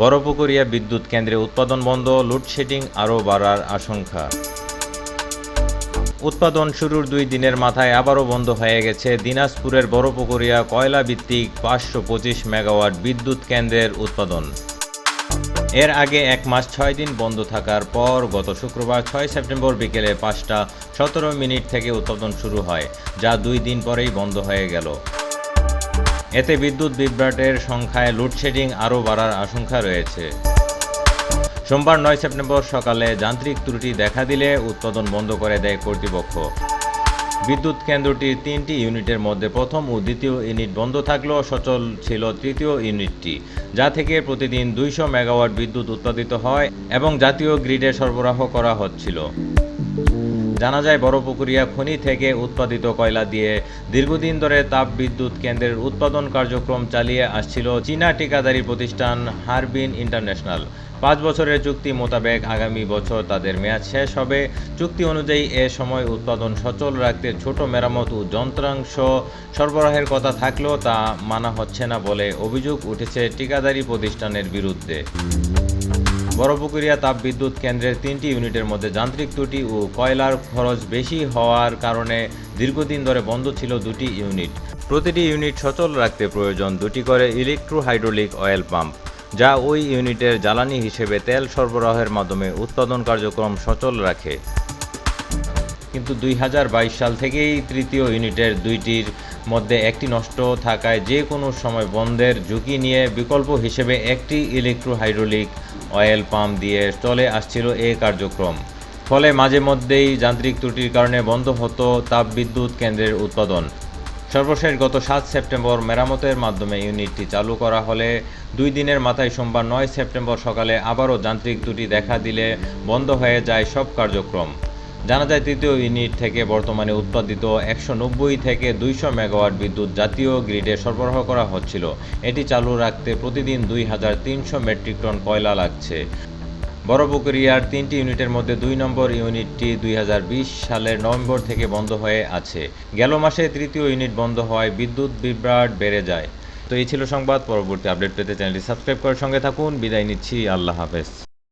বড়পুকুরিয়া বিদ্যুৎ কেন্দ্রে উৎপাদন বন্ধ লোডশেডিং আরও বাড়ার আশঙ্কা। উৎপাদন শুরুর দুই দিনের মাথায় আবারও বন্ধ হয়ে গেছে দিনাজপুরের বড়পুকুরিয়া কয়লা ভিত্তিক পাঁচশো পঁচিশ মেগাওয়াট বিদ্যুৎ কেন্দ্রের উৎপাদন। এর আগে এক মাস ছয় দিন বন্ধ থাকার পর গত শুক্রবার ছয় সেপ্টেম্বর বিকেলে পাঁচটা সতেরো মিনিট থেকে উৎপাদন শুরু হয়, যা দুই দিন পরেই বন্ধ হয়ে গেল। এতে বিদ্যুৎ বিভ্রাটের সংখ্যায় লোডশেডিং আরও বাড়ার আশঙ্কা রয়েছে। সোমবার নয় সেপ্টেম্বর সকালে যান্ত্রিক ত্রুটি দেখা দিলে উৎপাদন বন্ধ করে দেয় কর্তৃপক্ষ। বিদ্যুৎ কেন্দ্রটির তিনটি ইউনিটের মধ্যে প্রথম ও দ্বিতীয় ইউনিট বন্ধ থাকলেও সচল ছিল তৃতীয় ইউনিটটি, যা থেকে প্রতিদিন দুইশো মেগাওয়াট বিদ্যুৎ উৎপাদিত হয় এবং জাতীয় গ্রিডে সরবরাহ করা হচ্ছিল। জানা যায় বড়পুকুরিয়া খনি থেকে উৎপাদিত কয়লা দিয়ে দীর্ঘদিন ধরে তাপ বিদ্যুৎ কেন্দ্রের উৎপাদন কার্যক্রম চালিয়ে আসছিল চীনা ঠিকাদারি প্রতিষ্ঠান হারবিন ইন্টারন্যাশনাল। পাঁচ বছরের চুক্তি মোতাবেক আগামী বছর তাদের মেয়াদ শেষ হবে। চুক্তি অনুযায়ী এ সময় উৎপাদন সচল রাখতে ছোট মেরামত ও যন্ত্রাংশ সরবরাহের কথা থাকলেও তা মানা হচ্ছে না বলে অভিযোগ উঠেছে ঠিকাদারি প্রতিষ্ঠানের বিরুদ্ধে। বড়পুকুরিয়া তাপবিদ্যুৎ কেন্দ্রের তিনটি ইউনিটের মধ্যে যান্ত্রিক ত্রুটি ও কয়লার খরচ বেশি হওয়ার কারণে দীর্ঘদিন ধরে বন্ধ ছিল দুটি ইউনিট। প্রতিটি ইউনিট সচল রাখতে প্রয়োজন দুটি করে ইলেকট্রো হাইড্রোলিক অয়েল পাম্প, যা ওই ইউনিটের জ্বালানি হিসেবে তেল সরবরাহের মাধ্যমে উৎপাদন কার্যক্রম সচল রাখে। কিন্তু দুই হাজার বাইশ সাল থেকেই তৃতীয় ইউনিটের দুইটির মধ্যে একটি নষ্ট থাকায় যে কোনো সময় বন্ধের ঝুঁকি নিয়ে বিকল্প হিসেবে একটি ইলেকট্রো হাইড্রোলিক অয়েল পাম্প দিয়ে চলে আসছিল এই কার্যক্রম। ফলে মাঝে মধ্যেই যান্ত্রিক ত্রুটির কারণে বন্ধ হতো তাপবিদ্যুৎ কেন্দ্রের উৎপাদন। সর্বশেষ গত সাত সেপ্টেম্বর মেরামতের মাধ্যমে ইউনিটটি চালু করা হলে দুই দিনের মাথায় সোমবার নয় সেপ্টেম্বর সকালে আবারও যান্ত্রিক ত্রুটি দেখা দিলে বন্ধ হয়ে যায় সব কার্যক্রম। জানা যায় তৃতীয় ইউনিট থেকে বর্তমানে উৎপাদিত একশো নব্বই থেকে দুইশো মেগাওয়াট বিদ্যুৎ জাতীয় গ্রিডে সরবরাহ করা হচ্ছিল। এটি চালু রাখতে প্রতিদিন দুই হাজার তিনশো মেট্রিক টন কয়লা লাগছে। বড়পুকুরিয়ার তিনটি ইউনিটের মধ্যে দুই নম্বর ইউনিটটি দুই হাজার বিশ সালের নভেম্বর থেকে বন্ধ হয়ে আছে। গেল মাসে তৃতীয় ইউনিট বন্ধ হওয়ায় বিদ্যুৎ বিভ্রাট বেড়ে যায়। তো এই ছিল সংবাদ। পরবর্তী আপডেট পেতে চ্যানেলটি সাবস্ক্রাইব করার সঙ্গে থাকুন। বিদায় নিচ্ছি। আল্লাহ হাফেজ।